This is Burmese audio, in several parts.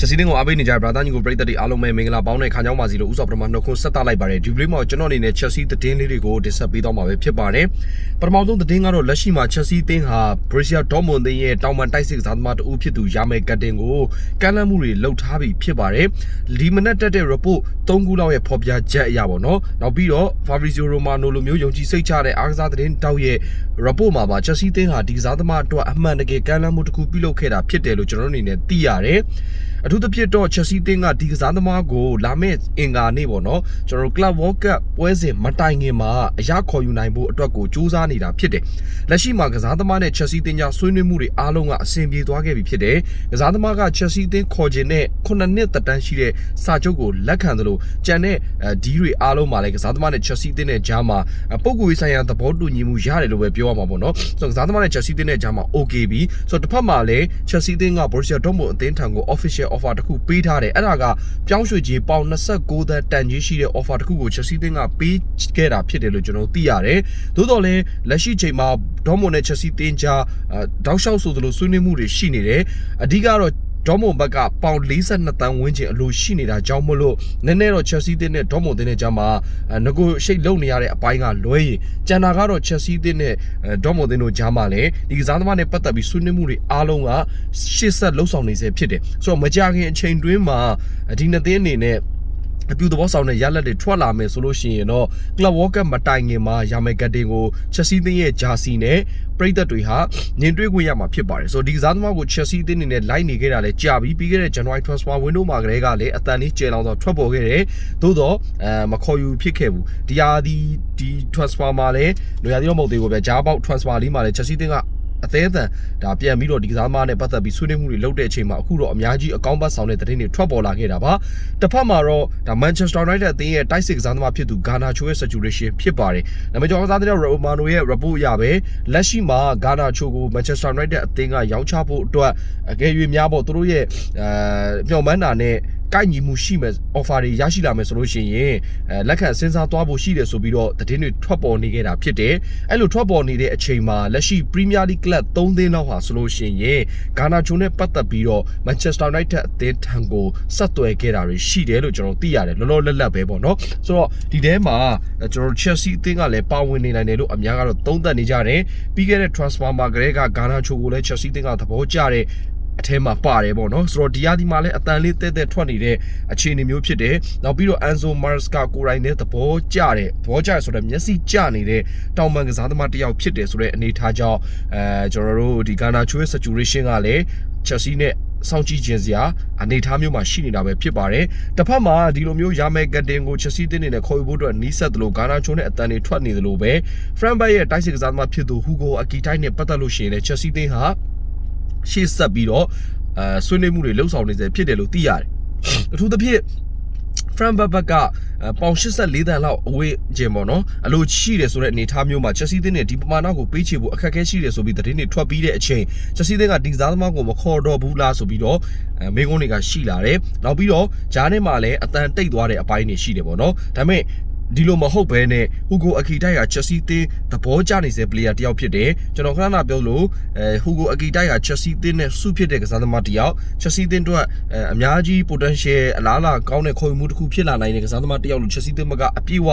ချက်စီတင်းကိုအားပေးနေကြတဲ့ brother ညီကိုပရိသတ်တွေအားလုံးပဲမင်္ဂလာပေါင်းတဲ့ခါကြောင်းပါစီလို့ဥစွာပထမနှုတ်ခွန်းဆက်သလိုက်ပါတယ်ဒီဗီဒီယိုမှာကျွန်တော်အနေနဲ့ချက်စီသတင်းလေးတွေကိုတင်ဆက်ပေးတော့မှာပဲဖြစ်ပါတယ်ပထမဆုံးသတင်းကတော့လက်ရှိမှာချက်စီတင်းဟာ Borussia Dortmund တင်းရဲ့တောင်ပန်တိုက်စစ်ကစားသမားတဦးဖြစ်သူရာမဲကတ်တင်ကိုကမ်းလှမ်းမှုတွေလှုပ်ထားပြီးဖြစ်ပါတယ်ဒီမနက်တက်တဲ့ report ၃ခုလောက်ရဲ့ဖော်ပြချက်အရပါတော့နောက်ပြီးတော့ Fabrizio Romano လိုမျိုးယုံကြည်စိတ်ချတဲ့အားကစားသတင်းတောက်ရဲ့ report မှာပါချက်စီတင်းဟာဒီကစားသမားအတွက်အမှန်တကယ်ကမ်းလှမ်းမှုတစ်ခုပြုလုပ်ခဲ့တာဖြစ်တယ်လို့ကျွန်တော်တို့အနေနဲ့သိရတယ် အထူးသဖြင့်တော့ချက်စီတင်းကဒီကစားသမားကိုလာမယ့်အင်္ဂါနေ့ပေါ့နော်ကျွန်တော်တို့ Club World Cup ပွဲစဉ်မတိုင်ခင်မှာအရခေါ်ယူနိုင်ဖို့အတွက်ကိုစူးစမ်းနေတာဖြစ်တယ်လက်ရှိမှာကစားသမားနဲ့ချက်စီတင်းကြားဆွေးနွေးမှုတွေအားလုံးကအဆင်ပြေသွားခဲ့ပြီဖြစ်တယ်ကစားသမားကချက်စီတင်းခေါ်ခြင်းနဲ့9နှစ်သက်တမ်းရှိတဲ့စာချုပ်ကိုလက်ခံသလိုကြံတဲ့ဒီတွေအားလုံးမှာလည်းကစားသမားနဲ့ချက်စီတင်းနဲ့ကြားမှာပုံကူရေးဆိုင်ရာသဘောတူညီမှုရတယ်လို့ပဲပြောရမှာပေါ့နော်ဆိုတော့ကစားသမားနဲ့ချက်စီတင်းနဲ့ကြားမှာ okay ပြီဆိုတော့တစ်ဖက်မှာလည်းချက်စီတင်းက Borussia Dortmund အသင်းထံကို official offer တစ်ခုပေးထားတယ်အဲ့ဒါကပြောင်းရွှေ့ခြင်းပေါင်29သန်းတန်ကြီးရှိတဲ့ offer တစ်ခုကိုချက်စီတင်းကပေးခဲ့တာဖြစ်တယ်လို့ကျွန်တော်သိရတယ်သို့တော်လည်းလက်ရှိချိန်မှာ Dortmund နဲ့ Chelsea တင်းကြားတောက်လျှောက်ဆိုသလိုဆွေးနွေးမှုတွေရှိနေတယ်အဓိကတော့ ဒေါ်မွန်ဘက်ကပေါင်42တန်းဝန်းကျင်အလိုရှိနေတာကြောင့်မလို့နည်းနည်းတော့ Chelsea တင်းနဲ့ဒေါ်မွန်တင်းနဲ့ကြားမှာငကိုရှိတ်လုံနေရတဲ့အပိုင်းကလွဲရင်ကျန်တာကတော့ Chelsea တင်းနဲ့ဒေါ်မွန်တင်းတို့ကြားမှာလည်းဒီကစားသမားနဲ့ပတ်သက်ပြီးဆွေးနွေးမှုတွေအားလုံးကရှေ့ဆက်လှုပ်ဆောင်နေစေဖြစ်တယ်ဆိုတော့မကြခင်အချိန်တွင်းမှာဒီနှစ်သင်းအနေနဲ့ အပြူသဘောဆောင်တဲ့ရလက်တွေထွက်လာမယ်ဆိုလို့ရှိရင်တော့ Club World Cup မတိုင်ခင်မှာရာမယ်ကတ်တင်ကို Chelsea တင်းရဲ့ဂျာစီနဲ့ပရိသတ်တွေဟာညင်တွေ့ခွင့်ရမှာဖြစ်ပါတယ်ဆိုတော့ဒီကစားသမားကို Chelsea တင်းနေနဲ့လိုက်နေခဲ့တာလဲကြာပြီပြီးခဲ့တဲ့ January transfer window မှာကလေးကလည်းအတန်လေးကျဲလောင်တော့ထွက်ပေါ်ခဲ့တယ်သို့တော့အဲမခေါ်ယူဖြစ်ခဲ့ဘူးဒီဟာဒီဒီ transfer မှာလည်းနေရာဒီတော့မဟုတ်သေးဘူးဗျာဂျားပေါက် transfer လေးမှာလည်း Chelsea တင်းက အသေးအတန်ဒါပြန်ပြီးတော့ဒီကစားသမားနဲ့ပတ်သက်ပြီးဆွေးနွေးမှုတွေလုပ်တဲ့အချိန်မှာအခုတော့အများကြီးအကောင်းဘတ်ဆောင်တဲ့သတင်းတွေထွက်ပေါ်လာခဲ့တာပါတစ်ဖက်မှာတော့ဒါ Manchester United အသင်းရဲ့တိုက်စစ်ကစားသမားဖြစ်သူ Garnacho ရဲ့ situation ဖြစ်ပါတယ်။ဒါပေမဲ့ကျွန်တော်ကစားတဲ့ Romano ရဲ့ report ရပဲလက်ရှိမှာ Garnacho ကို Manchester United အသင်းကရောင်းချဖို့အတွက်အကယ်၍များပေါ့သူတို့ရဲ့အဲမျှော်မှန်းတာနဲ့ ကိုက်ညီမှုရှိမယ် offer တွေရရှိလာမယ်ဆိုလို့ရှိရင်အဲလက်ခံစဉ်းစားသွားဖို့ရှိတယ်ဆိုပြီးတော့သတင်းတွေထွက်ပေါ်နေခဲ့တာဖြစ်တယ်အဲ့လိုထွက်ပေါ်နေတဲ့အချိန်မှာလက်ရှိ Premier League Club 3သင်းလောက်ဟာဆိုလို့ရှိရင်ဂါနာဂျိုနဲ့ပတ်သက်ပြီးတော့ Manchester United အသင်းထံကိုဆက်သွယ်ခဲ့တာတွေရှိတယ်လို့ကျွန်တော်သိရတယ်လောလောလတ်လတ်ပဲပေါ့နော်ဆိုတော့ဒီထဲမှာကျွန်တော် Chelsea အသင်းကလည်းပါဝင်နေနိုင်တယ်လို့အများကတော့သုံးသပ်နေကြတယ်ပြီးခဲ့တဲ့ transfer မှာကလေးကဂါနာဂျိုကိုလည်း Chelsea အသင်းကသဘောကျတဲ့ အထဲမှာပါတယ်ပေါ့နော်ဆိုတော့ဒီယာဒီမှာလည်းအတန်လေးတဲတဲထွက်နေတဲ့အခြေအနေမျိုးဖြစ်တယ်နောက်ပြီးတော့ Anzo Maresca ကိုရိုင်းနဲ့သဘောကျတဲ့သဘောကျဆိုတော့မျက်စိကျနေတဲ့တောင်ပန်ကစားသမားတစ်ယောက်ဖြစ်တယ်ဆိုတဲ့အနေအထားကြောင့်အဲကျွန်တော်တို့ဒီ Ghana Chue situation ကလည်း Chelsea နဲ့စောင့်ကြည့်ခြင်းစရာအနေအထားမျိုးမှာရှိနေတာပဲဖြစ်ပါတယ်။တစ်ဖက်မှာဒီလိုမျိုးရာမဲကတင်ကို Chelsea တင်းနေနဲ့ခေါ်ယူဖို့အတွက်နီးစပ်တယ်လို့ဂါနာချိုနဲ့အတန်တွေထွက်နေတယ်လို့ပဲ Frankfurt ရဲ့တိုက်စစ်ကစားသမားဖြစ်သူ Hugo Akitay နဲ့ပတ်သက်လို့ရှိရင်လည်း Chelsea တင်းဟာ ရှေ့ဆက်ပြီးတော့အဲဆွေးနွေးမှုတွေလှုပ်ဆောင်နေစေဖြစ်တယ်လို့သိရတယ်အထူးသဖြင့် Frankfurt ဘက်ကပေါင်84တန်လောက်အဝေးကျင်ပေါ့နော်အလိုရှိတယ်ဆိုတဲ့အနေအထားမျိုးမှာ Chelsea တင်းနဲ့ဒီပမာဏကိုပေးချေဖို့အခက်အခဲရှိတယ်ဆိုပြီးသတင်းတွေထွက်ပြီးတဲ့အချိန် Chelsea တင်းကဒီစားသမားကိုမခေါ်တော့ဘူးလားဆိုပြီးတော့မိကုန်းတွေကရှိလာတယ်နောက်ပြီးတော့ဂျားထဲမှာလည်းအတန်တိတ်သွားတဲ့အပိုင်းတွေရှိတယ်ပေါ့နော်ဒါပေမဲ့ ဒီလိုမဟုတ်ဘဲနဲ့ဟူဂိုအကီတိုက်ကချက်စီတင်းသဘောကျနေစေပလေယာတယောက်ဖြစ်တယ်ကျွန်တော်ခဏခဏပြောလို့အဲဟူဂိုအကီတိုက်ကချက်စီတင်းနဲ့စုဖြစ်တဲ့ကစားသမားတယောက်ချက်စီတင်းတို့အများကြီး potential အလားအလာကောင်းတဲ့ခေါ်ယူမှုတစ်ခုဖြစ်လာနိုင်တဲ့ကစားသမားတယောက်လို့ချက်စီတင်းဘက်ကအပြည့်ဝ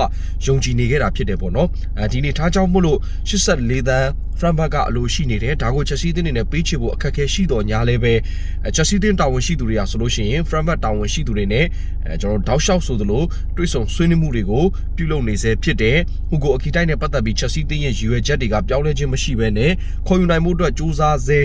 ယုံကြည်နေခဲ့တာဖြစ်တယ်ပေါ့နော်အဲဒီနေ့ထားကြောင်းမို့လို့84တန်း Frankfurt ကအလိုရှိနေတယ်ဒါကို Chelsea တင်းနေနဲ့ပေးချဖို့အခက်အခဲရှိတော်ညာလဲပဲ Chelsea တင်းတာဝန်ရှိသူတွေကဆိုလို့ရှိရင် Frankfurt တာဝန်ရှိသူတွေနဲ့အဲကျွန်တော်တောက်လျှောက်ဆိုသလိုတွေးဆုံဆွေးနွေးမှုတွေကိုပြုလုပ်နေစေဖြစ်တယ်ဟူကိုအကီတိုက်နဲ့ပတ်သက်ပြီး Chelsea တင်းရဲ့ရည်ရွယ်ချက်တွေကပြောင်းလဲခြင်းမရှိဘဲနဲ့ခေါ်ယူနိုင်မှုအတွက်စူးစမ်းစေ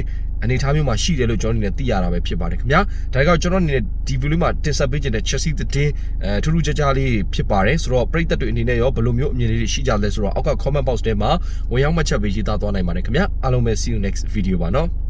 အနေထားမျိုးမှာရှိတယ်လို့ကျွန်တော်အနေနဲ့သိရတာပဲဖြစ်ပါတယ်ခင်ဗျာဒါကြောင့်ကျွန်တော်အနေနဲ့ဒီဗီဒီယိုမှာတင်ဆက်ပေးခြင်းတဲ့ Chelsea သတင်းအဲထူးထူးခြားခြားလေးဖြစ်ပါတယ်ဆိုတော့ပရိသတ်တွေအနေနဲ့ရောဘယ်လိုမျိုးအမြင်လေးတွေရှိကြလဲဆိုတော့အောက်က comment box ထဲမှာဝင်ရောက်မှတ်ချက်ပေးရေးသားသွားနိုင်ပါတယ်ခင်ဗျာအားလုံးပဲ see you next video ပါနော်